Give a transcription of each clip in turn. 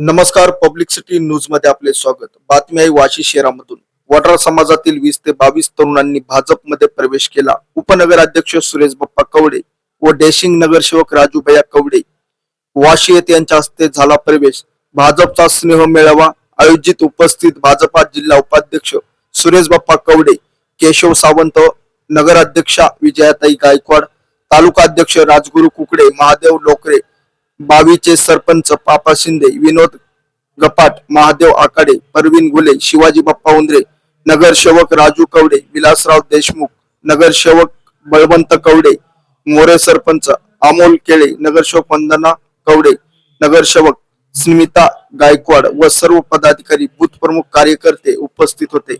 नमस्कार public city न्यूजमध्ये आपले स्वागत. बातमी आहे वाशी शहरामधून. वडार समाजातील वीस ते बावीस तरुणांनी भाजपमध्ये प्रवेश केला. उपनगराध्यक्ष सुरेश बाप्पा कवडे व डेशिंग नगरसेवक राजू भैया कवडे वाशी येथे यांच्या हस्ते झाला प्रवेश. भाजपचा स्नेह मेळावा आयोजित उपस्थित भाजपा जिल्हा उपाध्यक्ष सुरेश बाप्पा कवडे केशव सावंत नगराध्यक्षा विजयाताई गायकवाड तालुका अध्यक्ष राजगुरू कुकडे महादेव लोकरे बावीचे सरपंच पापा शिंदे विनोद गपाट महादेव आकाडे परवीन गुले शिवाजी बाप्पा उंद्रे नगरसेवक राजू कवडे विलासराव देशमुख नगरसेवक बळवंत कवडे मोरे सरपंच अमोल केळे नगरसेवक वंदना कवडे नगरसेवक स्मिता गायकवाड व सर्व पदाधिकारी बूथ प्रमुख कार्यकर्ते उपस्थित होते.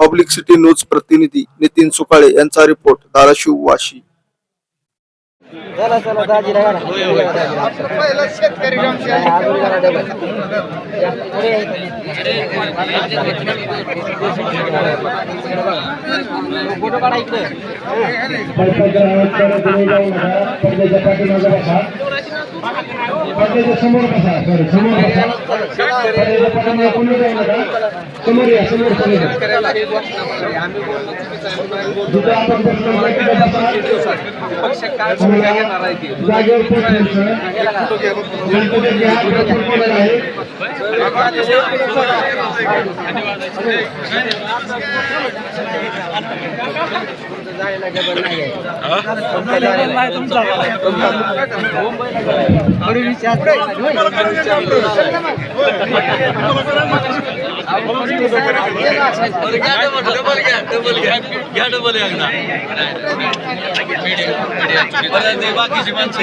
पब्लिक सिटी न्यूज प्रतिनिधी नितीन सुकाळे यांचा रिपोर्ट धाराशिव वाशी. चला चला दाजी राहा ना. पहिला शेतकरी. या. फोटो काढा इकडे. पडद्याच्या समोर बसा. सॉरी समोर बसा. पडद्याच्या पाठीमागे कोणी जाऊ नका समोर या समोर कोणी जिथं आपण बसलो तिथं बसा. जागेवर पोहोचले सर गणपती भरपूर आहे. डबल नाही आहे. बाकीची माणसं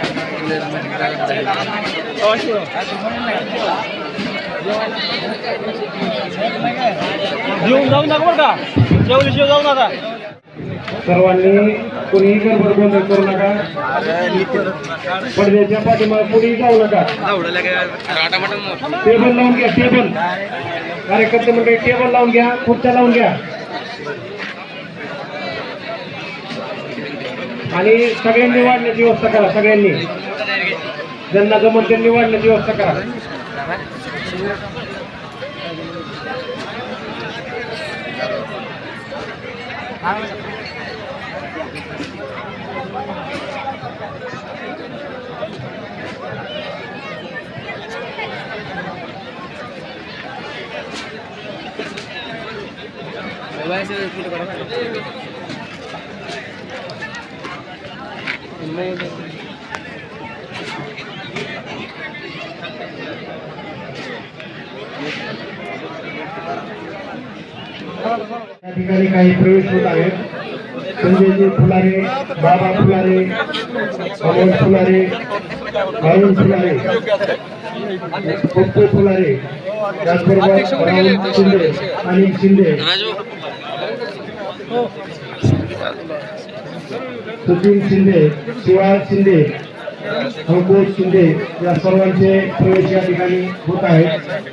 घेऊन जाऊ नका बरं का. जेवल्याशिवाय जाऊ नका. सर्वांनी कुणीही गडबड गोंधळ करू नका. पडद्याच्या पाठीमागे कुणीही जाऊ नका. टेबल लावून घ्या टेबल. कार्यकर्ते म्हणजे टेबल लावून घ्या खुर्च्या लावून घ्या. आणि सगळ्यांनी वाढण्याची व्यवस्था करा सगळ्यांनी. ज्यांना जमत त्यांनी वाढण्याची व्यवस्था करा. या ठिकाणी काही प्रवेश होत आहेत संजयजी फुलारे बाबा फुलारे अमोल फुलारे अरुण फुलारे पप्पू फुलारे त्याचबरोबर राहुल शिंदे अनिल शिंदे सचिन शिंदे शिवाय शिंदे अंकुश शिंदे या सर्वांचे प्रवेश या ठिकाणी होत आहेत.